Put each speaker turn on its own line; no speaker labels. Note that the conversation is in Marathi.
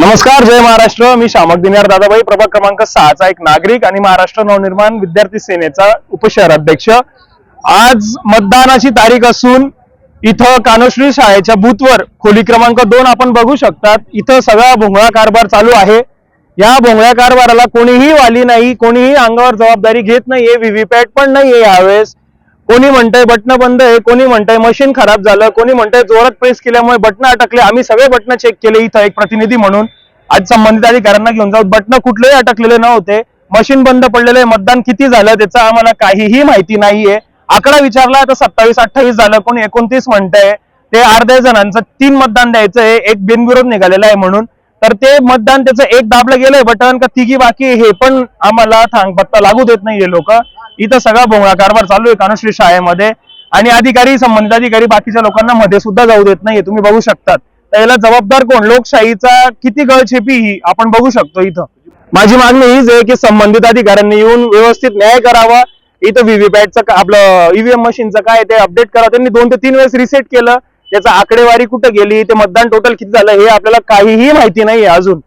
नमस्कार जय महाराष्ट्र. मी शामक दिनार दादाबाई. प्रभाग क्रमांक सहाचा एक नागरिक आणि महाराष्ट्र नवनिर्माण विद्यार्थी सेनेचा उपशहराध्यक्ष. आज मतदानाची तारीख असून इथं कानोश्री शाळेच्या बूथवर खोली क्रमांक दोन आपण बघू शकतात. इथं सगळा भोंगळा कारभार चालू आहे. या भोंगळ्या कारभाराला कोणीही वाली नाही कोणीही अंगावर जबाबदारी घेत नाहीये व्हीव्हीपॅट पण नाहीये यावेळेस. कोणी म्हणतंय बटणं बंद आहे कोणी म्हणतंय मशीन खराब झालं कोणी म्हणतंय जोरात प्रेस केल्यामुळे बटणं अटकले आम्ही सगळे बटणं चेक केले. इथं एक प्रतिनिधी म्हणून आज संबंधित अधिकाऱ्यांना घेऊन जाऊ. बटणं कुठलेही अटकलेले नव्हते मशीन बंद पडलेले मतदान किती झालं त्याचा आम्हाला काहीही माहिती नाहीये. आकडा विचारला आता सत्तावीस अठ्ठावीस झालं कोणी एकोणतीस म्हणतंय ते अर्ध्या जणांचं तीन मतदान द्यायचं आहे एक बिनविरोध निघालेला आहे म्हणून. तर ते मतदान त्याचं एक दाबलं गेलंय बटन का तिघी बाकी हे पण आम्हाला थांग पत्ता लागू देत नाहीये लोक. इथं सगळा भोंगळा कारभार चालू आहे कानुश्री शाळेमध्ये. आणि अधिकारी संबंधित अधिकारी बाकीच्या लोकांना मध्ये सुद्धा जाऊ देत नाहीये. तुम्ही बघू शकतात. तर याला जबाबदार कोण? लोकशाहीचा किती गळछेपी ही? आपण बघू शकतो इथं. माझी मागणी हीच आहे की संबंधित अधिकाऱ्यांनी येऊन व्यवस्थित न्याय करावा. इथं व्हीव्हीपॅटचं आपलं ईव्हीएम मशीनचं काय ते अपडेट करा. त्यांनी दोन ते तीन वेळेस रिसेट केलं. त्याचा आकडेवारी कुठं गेली? ते मतदान टोटल किती झालं? हे आपल्याला काहीही माहिती नाहीये अजून.